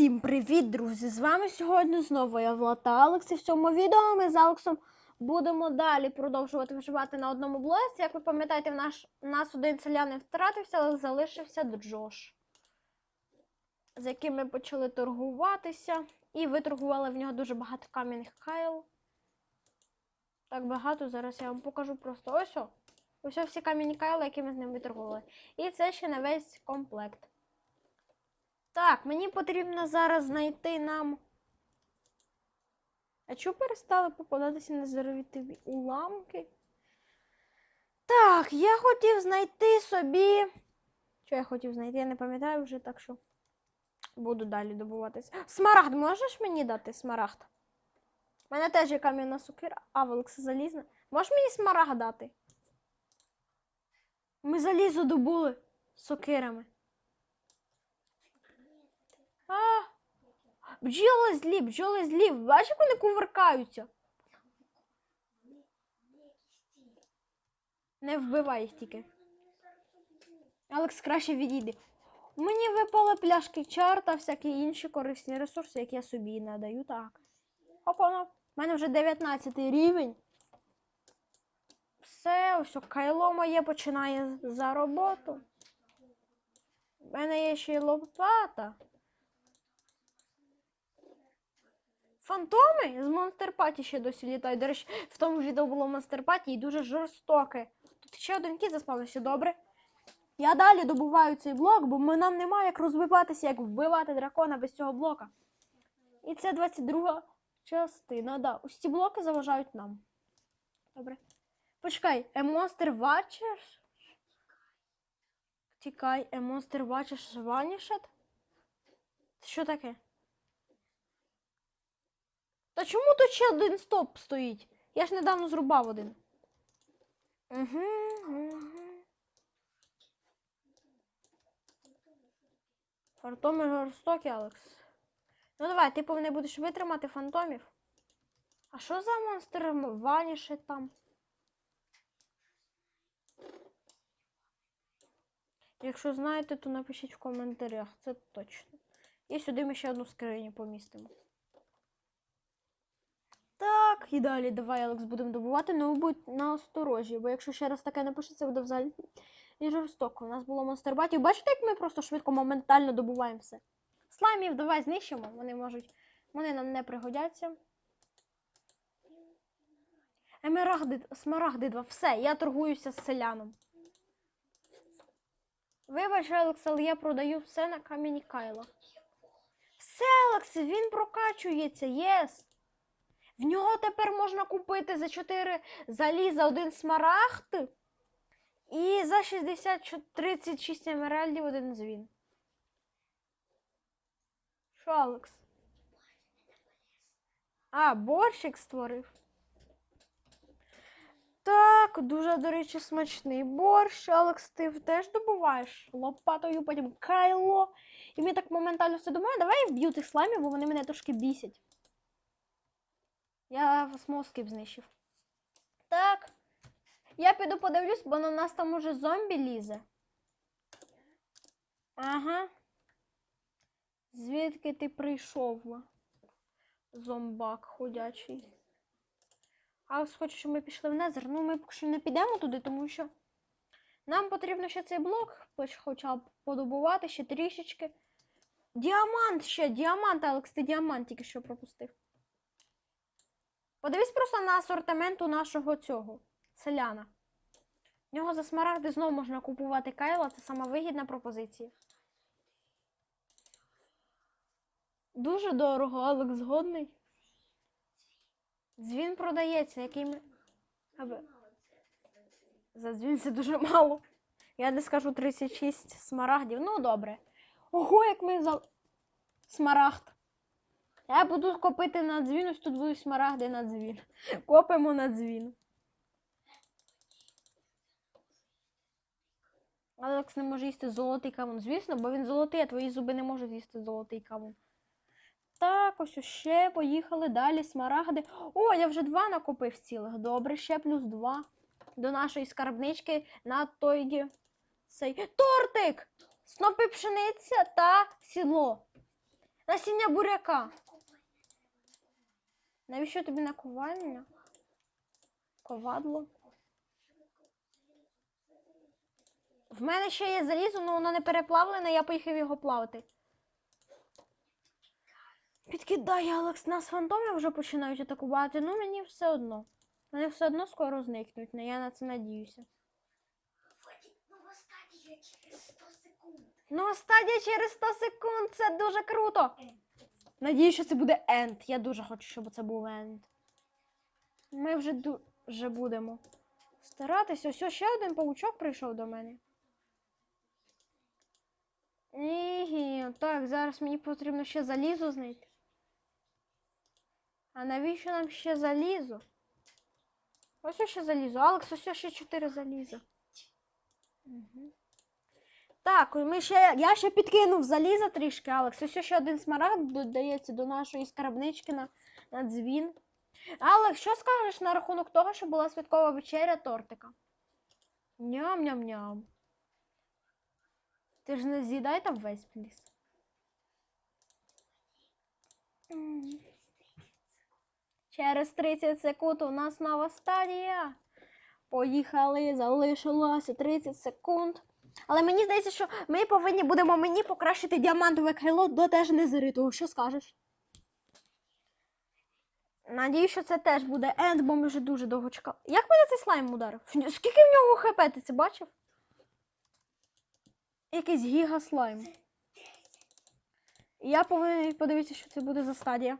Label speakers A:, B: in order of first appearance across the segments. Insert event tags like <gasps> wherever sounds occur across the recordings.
A: Всім привіт, друзі! З вами сьогодні знову я Влад та Алекс. І в цьому відео ми з Алексом будемо далі продовжувати виживати на одному блоці. Як ви пам'ятаєте, в наш, нас один селянин втратився, але залишився Джош, з яким ми почали торгуватися. І виторгували в нього дуже багато кам'яних кайл. Так багато, зараз я вам покажу просто ось. Ось всі кам'яні кайли, які ми з ним виторгували. І це ще не весь комплект. Так, мені потрібно зараз знайти нам. А чому перестали попадатися на незаровітові уламки? Так, я хотів знайти собі. Що я хотів знайти? Я не пам'ятаю вже, так що буду далі добуватися. Смарагд, можеш мені дати смарагд? У мене теж є кам'яна сокира, а Великс залізна. Можеш мені смарагд дати? Ми залізо добули сокирами. А, бджоли злі, бджоли злі. Бачиш, як вони кувыркаються? Не вбивай їх тільки. Алекс краще відійди. Мені випали пляшки чар та всякі інші корисні ресурси, які я собі надаю. Так. Опа, у мене вже 19 рівень. Все, ось кайло моє починає за роботу. У мене є ще й лопата. Фантоми з Монстер Паті ще досі літають. До речі, в тому відео було Монстер Паті і дуже жорстоке. Тут ще один кіт заспавнився, добре. Я далі добуваю цей блок, бо ми- нам немає як розвиватися, як вбивати дракона без цього блока. І це 22 частина. Да. Ось ці блоки заважають нам. Добре. Почекай, a monster watcher? Тікай, a monster watcher vanished? Що таке? Та чому тут ще один стоп стоїть? Я ж недавно зрубав один. Угу, угу. Фантоми жорстокі, Алекс. Ну давай, ти повинен будеш витримати фантомів. А що за монстр ваніше там? Якщо знаєте, то напишіть в коментарях, це точно. І сюди ми ще одну скриню помістимо. Так, і далі давай, Алекс, будемо добувати, ну будь на осторожі, бо якщо ще раз таке напишеться, це буде взагалі і жорстоко. У нас було монстербатів. Бачите, як ми просто швидко, моментально добуваємо все. Слаймів давай знищимо, вони можуть. Вони нам не пригодяться. Емерагди, 2. Все, я торгуюся з селяном. Вибач, Алекс, але я продаю все на кам'яні кайла. Все, Алекс, він прокачується, єс. В нього тепер можна купити за 4 заліза один смарагд і за 60 36 емеральдів один дзвін. Що, Алекс? А, борщик створив. Так, дуже, до речі, смачний борщ. Алекс, ти теж добуваєш лопатою, потім кайло. І він так моментально все думає, давай вб'ю слаймів, бо вони мене трошки бісять. Я смоскип знищив. Так. Я піду подивлюсь, бо на нас там уже зомбі лізе. Ага. Звідки ти прийшов? Зомбак ходячий. А ось хоче, щоб ми пішли в Незер. Ну, ми поки що не підемо туди, тому що нам потрібно ще цей блок, хоча б подобувати ще трішечки. Діамант ще, діамант, Алекс, ти діамант тільки що пропустив. Подивись просто на асортимент у нашого цього селяна. В нього за смарагди знову можна купувати кайла, це сама вигідна пропозиція. Дуже дорого, Алекс згодний. Дзвін продається, який ми. Аби... За дзвін це дуже мало. Я не скажу 36 смарагдів. Ну, добре. Ого, як ми за смарагд. Я буду копити на дзвін, ось тут будуть смарагди на дзвін. Копимо на дзвін. Алекс не може їсти золотий камон. Звісно, бо він золотий, а твої зуби не можуть їсти золотий камон. Так, ось ще поїхали далі смарагди. О, я вже два накопив цілих. Добре, ще плюс два. До нашої скарбнички на той цей тортик! Снопи пшениця та сідло. Насіння буряка. Навіщо тобі наковальня? Ковадло. В мене ще є залізо, але воно не переплавлене, я поїхав його плавати. Підкидай, Алекс, нас фантоми вже починають атакувати, ну мені все одно. Вони все одно скоро зникнуть, але я на це надіюся.
B: Нова стадія через 100 секунд.
A: Ну, стадія через 100 секунд, це дуже круто. Надіюсь, що це буде енд. Я дуже хочу, щоб це був енд. Ми вже дуже будемо старатися. Ось ще один паучок прийшов до мене. Ні, так, зараз мені потрібно ще залізо знайти. А навіщо нам ще залізо? Ось ще залізо. Алекс, ось ще 4 заліза. Угу. Так, ми ще, я ще підкинув заліза трішки, Алекс. Ось ще один смарагд додається до нашої скарбнички на, на дзвін. Алекс, що скажеш на рахунок того, що була святкова вечеря тортика? Ням-ням-ням. Ти ж не з'їдай там весь пліс. Через 30 секунд у нас нова стадія. Поїхали, залишилося 30 секунд. Але мені здається, що ми повинні будемо мені покращити діамантове крило до теж незритого. Що скажеш? Надію, що це теж буде енд, бо ми вже дуже довго чекали. Як мене цей слайм ударив? Скільки в нього хп, ти це бачив? Якийсь гіга слайм. Я повинен подивитися, що це буде за стадія.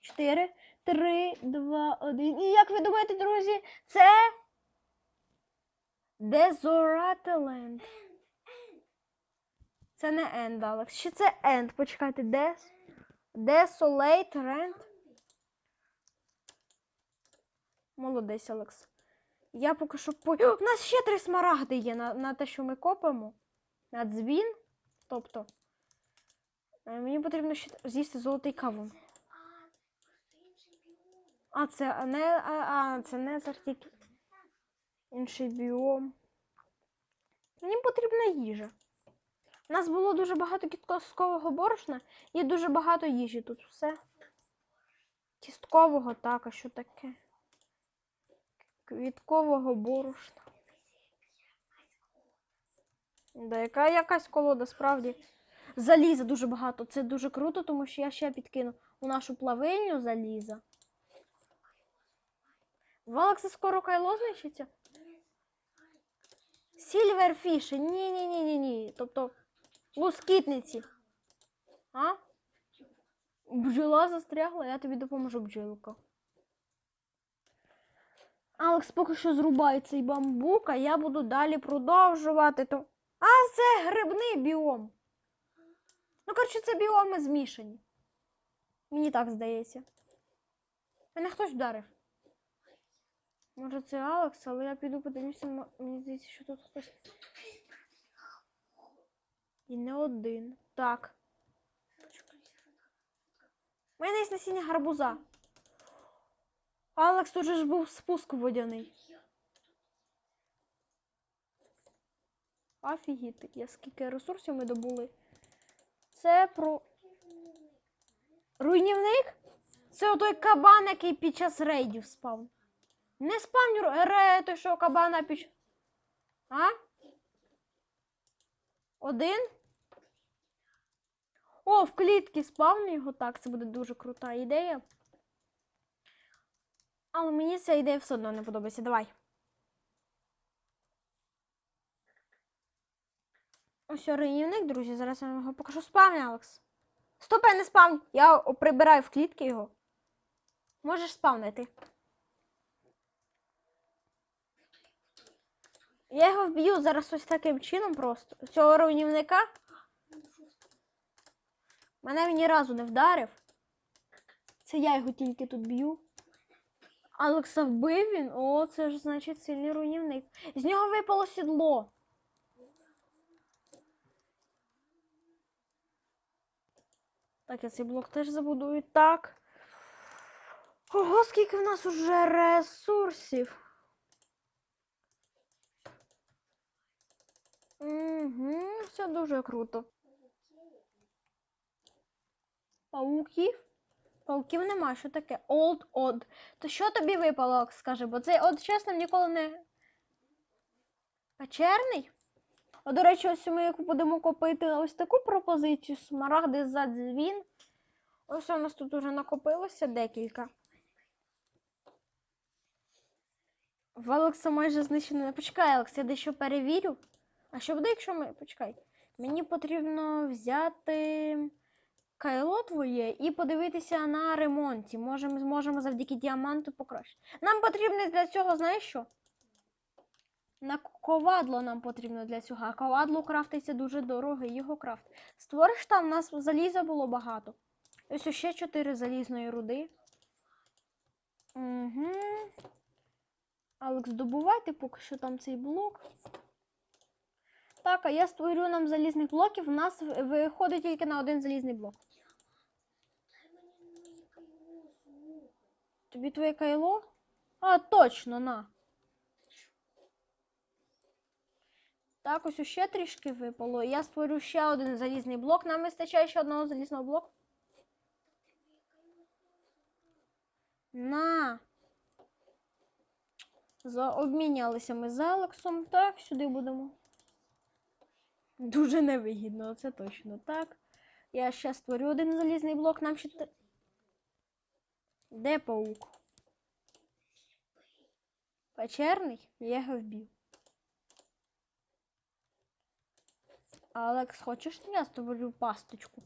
A: 4, 3, 2, 1. І як ви думаєте, друзі, це Дезорателенд. Це не Енд, Алекс. Чи це Енд? Почекайте, Дес. Desolate Rent. Молодець, Алекс. Я поки що по. О, У нас ще три смарагди є на, на те, що ми копимо. На дзвін. Тобто. е, Мені потрібно ще з'їсти золотий кавун.
B: А,
A: це не. А, це не тільки інший біом. Мені потрібна їжа. У нас було дуже багато кісткового борошна і дуже багато їжі тут все. Кісткового, так, а що таке? Квіткового борошна. Да, яка якась колода, справді. Заліза дуже багато. Це дуже круто, тому що я ще підкину у нашу плавильню заліза. В скоро кайло знищиться? Сільверфіші. Ні, ні. Тобто лускітниці. А? Бджола застрягла, я тобі допоможу, бджілка. Алекс поки що зрубає цей бамбук, а я буду далі продовжувати. То... А це грибний біом. Ну, коротше, це біоми змішані. Мені так здається. Мене хтось вдарив. Може це Алекс, але я піду подивлюся, мені здається, що тут хтось. І не один. Так. У мене є насіння гарбуза. Алекс, тут же ж був спуск водяний. Офігіти, я скільки ресурсів ми добули. Це про. Руйнівник? Це той кабан, який під час рейдів спав. Не спавню ре, той, що кабана під. А? Один? О, в клітки спавню його так, це буде дуже крута ідея. Але мені ця ідея все одно не подобається. Давай. Ось руйнівник, друзі. Зараз я вам його покажу. Спавні, Алекс. Стоп, я не спавню. Я прибираю в клітки його. Можеш спавнити. Я його вб'ю зараз ось таким чином просто. Цього руйнівника. Мене він ні разу не вдарив. Це я його тільки тут б'ю. Алекса вбив він? О, це ж значить сильний руйнівник. З нього випало сідло. Так, я цей блок теж забудую. Так. Ого, скільки в нас уже ресурсів. Угу, все дуже круто. Пауків? Пауків нема, що таке? Old Odd. То що тобі випало, скажи, бо цей Odd, чесно, ніколи не. Печерний? А до речі, ось ми будемо купити ось таку пропозицію смарагди за дзвін. Ось у нас тут уже накопилося декілька. В Алекса майже знищено. Почекай, Алекс, я дещо перевірю. А що буде, якщо ми. Почекай. Мені потрібно взяти кайло твоє і подивитися на ремонті. Може, ми зможемо завдяки діаманту покращити. Нам потрібно для цього, знаєш що? На ковадло нам потрібно для цього. А ковадло крафтиться дуже дорого, його крафт. Створиш там, у нас заліза було багато. Ось ще 4 залізної руди. Угу. Алекс, добувайте поки що там цей блок. Так, а я створю нам залізних блоків. У нас виходить тільки на один залізний блок. Тобі твоє кайло? А, точно, на. Так, ось ще трішки випало. Я створю ще один залізний блок. Нам вистачає ще одного залізного блоку. На. Обмінялися ми з Алексом. Так, сюди будемо. Дуже невигідно, це точно так. Я ще створю один залізний блок. Нам ще. Де паук? Печерний? Я його вбив. Алекс, хочеш я створю пасточку?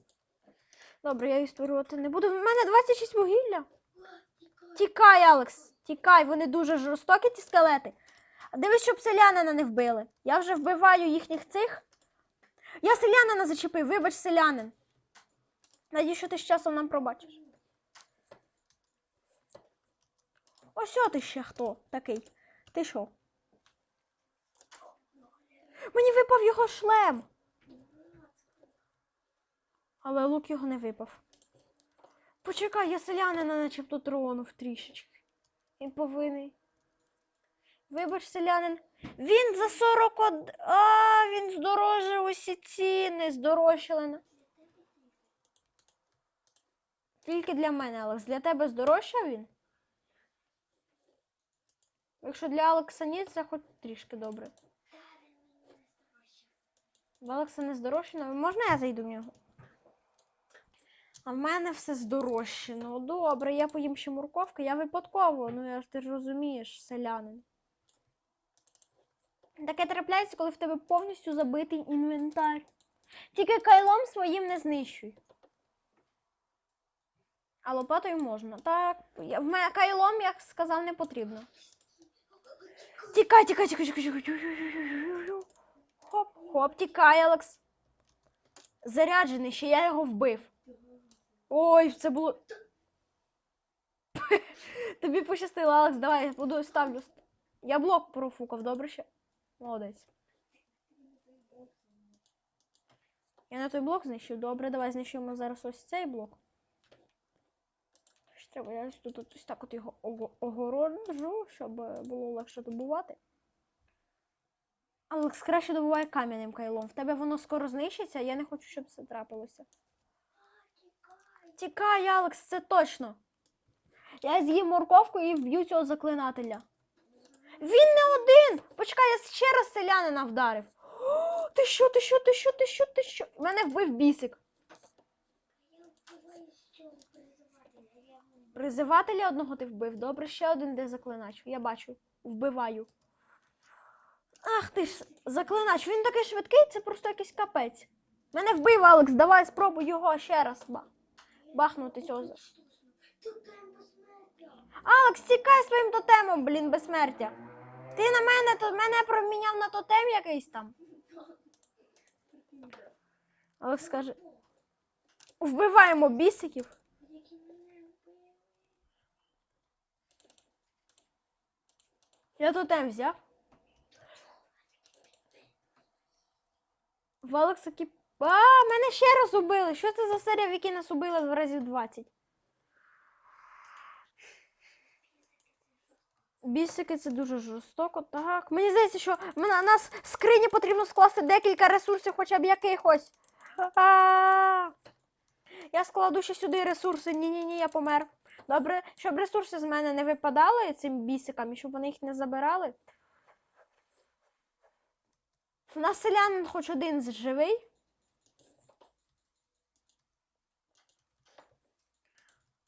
A: Добре, я її створювати не буду. В мене 26 вугілля. Тікай, Алекс, тікай, вони дуже жорстокі, ці скелети. Дивись, щоб селянина не вбили. Я вже вбиваю їхніх цих. Я селянина зачепив, вибач, селянин. Надію, що ти з часом нам пробачиш. Ось ти ще хто такий. Ти що? Мені випав його шлем. Але лук його не випав. Почекай, я селянина начебто тронув трішечки. Він повинен. Вибач, селянин. Він за 40 од... А, він здорожив усі ціни, здорожчали. Тільки для мене, Алекс. Для тебе здорожчав він? Якщо для Алекса ні, це хоч трішки добре. В Алекса не здорожчано. Можна я зайду в нього? А в мене все здорожчано. Добре, я поїм ще морковки. Я випадково, ну я ж ти ж розумієш, селянин. Таке трапляється, коли в тебе повністю забитий інвентар. Тільки кайлом своїм не знищуй. А лопатою можна. Так, я- в мене кайлом, як сказав, не потрібно. Тікай, тікай, тікай, тікай, тікай. Хоп, хоп, тікай, Алекс. Заряджений, ще я його вбив. Ой, це було. <laughs> Тобі пощастило, Алекс, давай, я буду ставлю. Я блок профукав, добре ще? Молодець. Я на той блок знищив. Добре, давай знищуємо зараз ось цей блок. Що треба, я тут ось так от його ого- огороджу, щоб було легше добувати. Алекс, краще добувай кам'яним кайлом. В тебе воно скоро знищиться, я не хочу, щоб це трапилося. Тікай, Алекс, це точно. Я з'їм морковку і вб'ю цього заклинателя. Він не один! Почекай, я ще раз селянина вдарив. <gasps> Ти що, ти що, ти що, ти що, ти що? Мене вбив бісик.
B: Призивателя.
A: Одного ти вбив. Добре, ще один де заклинач. Я бачу. Вбиваю. Ах ти ж, заклинач, він такий швидкий, це просто якийсь капець. Мене вбив, Алекс, давай спробуй його ще раз ба- бахнути цього. за-
B: Тут там безсмертя.
A: Алекс, тікай своїм тотемом, блін, безсмертя. Ти на мене то мене проміняв на тотем якийсь там. Алекс скаже. Вбиваємо бісиків. Я тотем взяв. В Алекса кіп. А, мене ще раз убили. Що це за серія, в якій нас убили в разів 20? Бісики це дуже жорстоко. Так. Мені здається, що на нас в скрині потрібно скласти декілька ресурсів, хоча б якихось. А! Я складу ще сюди ресурси. Ні-ні-ні, я помер. Добре, щоб ресурси з мене не випадали цим бісикам, і щоб вони їх не забирали. У нас селянин хоч один з- живий.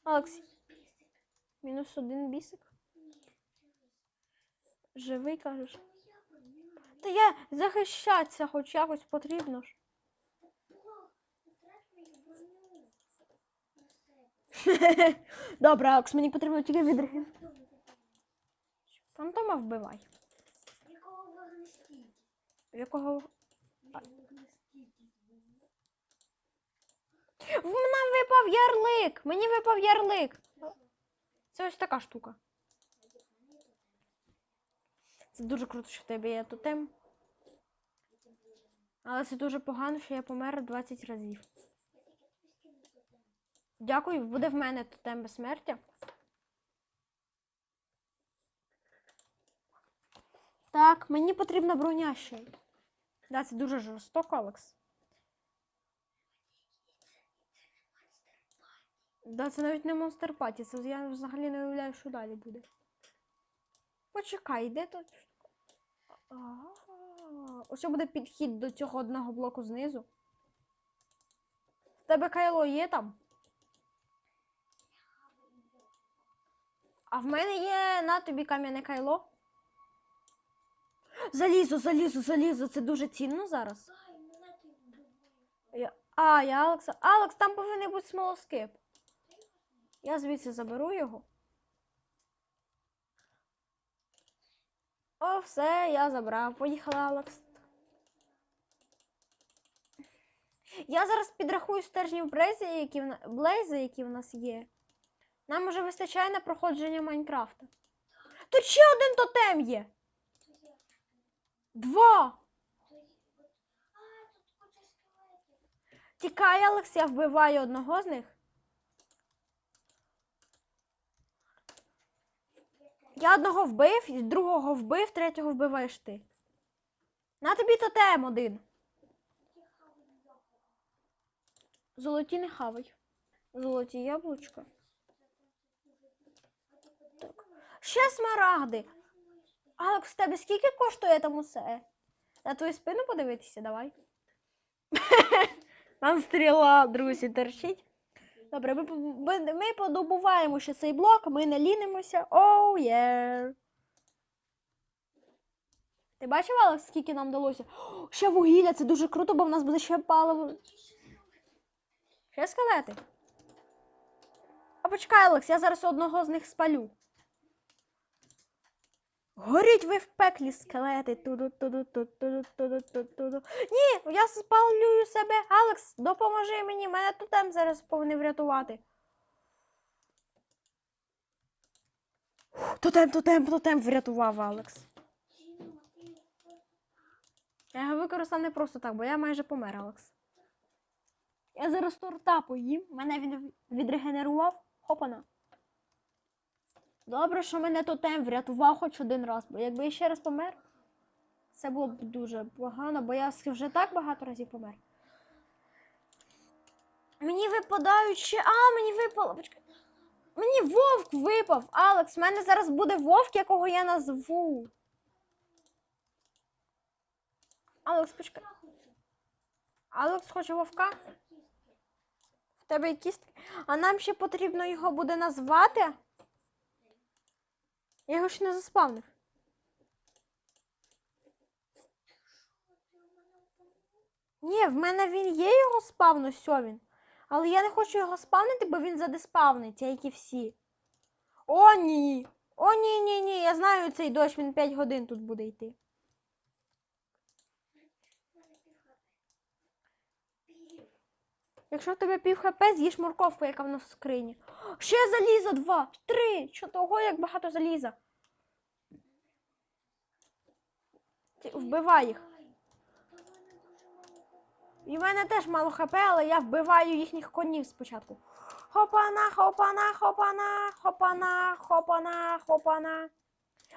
B: Бісик.
A: мінус один бісик. Живий, кажеш. Та я захищатися хоч якось потрібно ж. <laughs> Добре, Алекс, мені потрібно тільки
B: такі?
A: Фантома вбивай.
B: Якого вогнестійкість?
A: Якого. В мене випав ярлик! Мені випав ярлик. Це ось така штука. Це дуже круто, що в тебе є тотем. Але це дуже погано, що я помер 20 разів. Дякую, буде в мене тотем безсмертя. Так, мені потрібна броня ще. Да, це дуже жорстоко, Алекс. Да, це навіть не монстер паті, це я взагалі не уявляю, що далі буде. Почекай, де тут? Ага. Ось буде підхід до цього одного блоку знизу. В тебе кайло є там? А в мене є на тобі кам'яне кайло. Залізо, залізо, залізо. Це дуже цінно зараз. А, я Алекса. Алекс, там повинен бути смолоскип. Я звідси заберу його. О, все, я забрав. Поїхала, Алекс. Я зараз підрахую стержнів Блейзи, які в. Блейзи, які в нас є. Нам уже вистачає на проходження Майнкрафта. Тут ще один тотем є. Два. Тікай, Алекс, я вбиваю одного з них. Я одного вбив, другого вбив, третього вбиваєш ти. На тобі тотем один. Золоті не хавай. Золоті
B: ти подивись,
A: Ще смарагди. Алекс, тебе скільки коштує там усе? На твою спину подивитися, давай. <laughs> Там стріла, друзі, торчить. Добре, ми, ми, подобуваємо ще цей блок, ми не лінимося. Оу, є. Ти бачив, Алекс, скільки нам вдалося? О, <gasps> ще вугілля, це дуже круто, бо в нас буде ще паливо. Ще скелети. А почекай, Алекс, я зараз одного з них спалю. Горіть ви в пеклі скелети. туду туду туду туду туду туду Ні, я спалюю себе. Алекс, допоможи мені, мене тотем зараз повинен врятувати. Тотем, тотем, тотем врятував Алекс. Я його використав не просто так, бо я майже помер, Алекс. Я зараз торта поїм, мене він відрегенерував. Хопана. Добре, що мене тотем врятував хоч один раз, бо якби я ще раз помер, це було б дуже погано, бо я вже так багато разів помер. Мені випадають ще. А, мені випало. Почекай. Мені вовк випав. Алекс, в мене зараз буде вовк, якого я назву. Алекс, почекай. Алекс хоче вовка. В тебе є кістки. А нам ще потрібно його буде назвати. Я його ще не заспавнив. Ні, в мене він є його спавн, ось він. Але я не хочу його спавнити, бо він задеспавниться, як і всі. О, ні. О, ні, ні, ні. Я знаю цей дощ, він 5 годин тут буде йти.
B: У мене півхати. Пів.
A: Якщо в тебе пів хп, з'їж морковку, яка в нас в скрині. Ще залізо два, три. Що того, як багато заліза. Ти вбивай їх. І в мене теж мало хп, але я вбиваю їхніх конів спочатку. Хопана, хопана, хопана, хопана, хопана, хопана.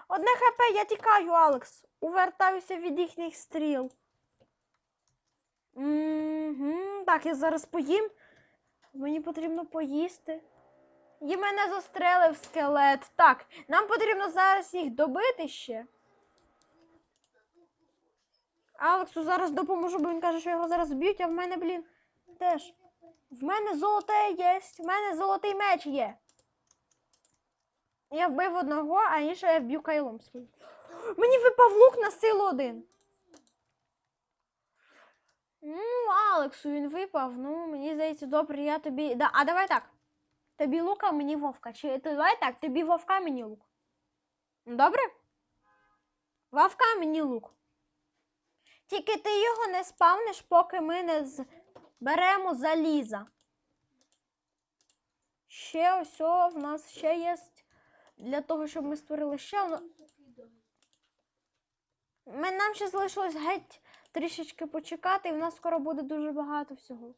A: Одне хп, я тікаю, Алекс. Увертаюся від їхніх стріл. Угу, так, я зараз поїм. Мені потрібно поїсти. І мене застрелив скелет. Так, нам потрібно зараз їх добити ще. Алексу зараз допоможу, бо він каже, що його зараз б'ють, а в мене, блін, теж. В мене золоте є, в мене золотий меч є. Я вбив одного, а іншого я вб'ю кайлом. Мені випав лук на силу один. Ну, Алексу він випав. Ну, мені здається, добре, я тобі. Да, а давай так. Тобі лука, мені вовка. Чи давай так, тобі вовка, мені лук. Добре? Вовка, мені лук. Тільки ти його не спавниш, поки ми не зберемо заліза. Ще ось в нас ще є для того, щоб ми створили ще. Ми, нам ще залишилось геть трішечки почекати, і в нас скоро буде дуже багато всього.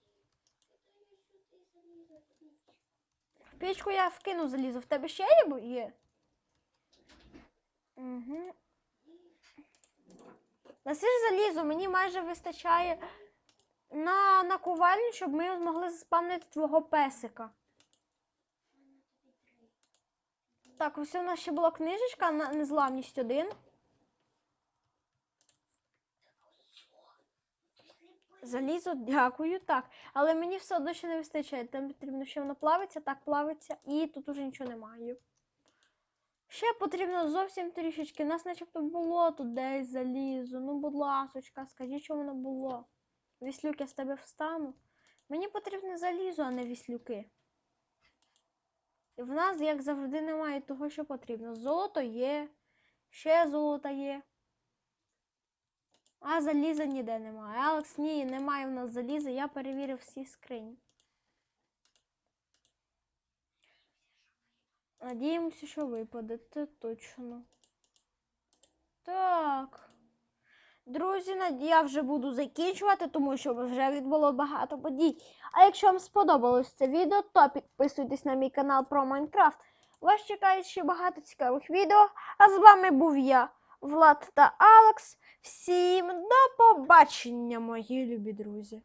A: Пічку я вкину залізо. В тебе ще є? Є. Угу. Ж залізо, мені майже вистачає на наковальню, щоб ми змогли заспавнити твого песика. Так, ось у нас ще була книжечка на незламність 1. Залізо, дякую, так. Але мені все одно ще не вистачає. Там потрібно, ще воно плавиться, так плавиться, і тут уже нічого немає. Ще потрібно зовсім трішечки. У нас начебто було тут десь залізо. Ну, будь ласочка, скажіть, що воно було. Віслюк, я з тебе встану. Мені потрібне залізо, а не віслюки. І в нас, як завжди, немає того, що потрібно. Золото є, ще золото є. А заліза ніде немає. Алекс, ні, немає в нас заліза, я перевірив всі скрині. Надіємося, що випаде, це точно. Так. Друзі, я вже буду закінчувати, тому що вже відбуло багато подій. А якщо вам сподобалось це відео, то підписуйтесь на мій канал про Майнкрафт. Вас чекає ще багато цікавих відео. А з вами був я, Влад та Алекс. Всім до побачення, мої любі друзі!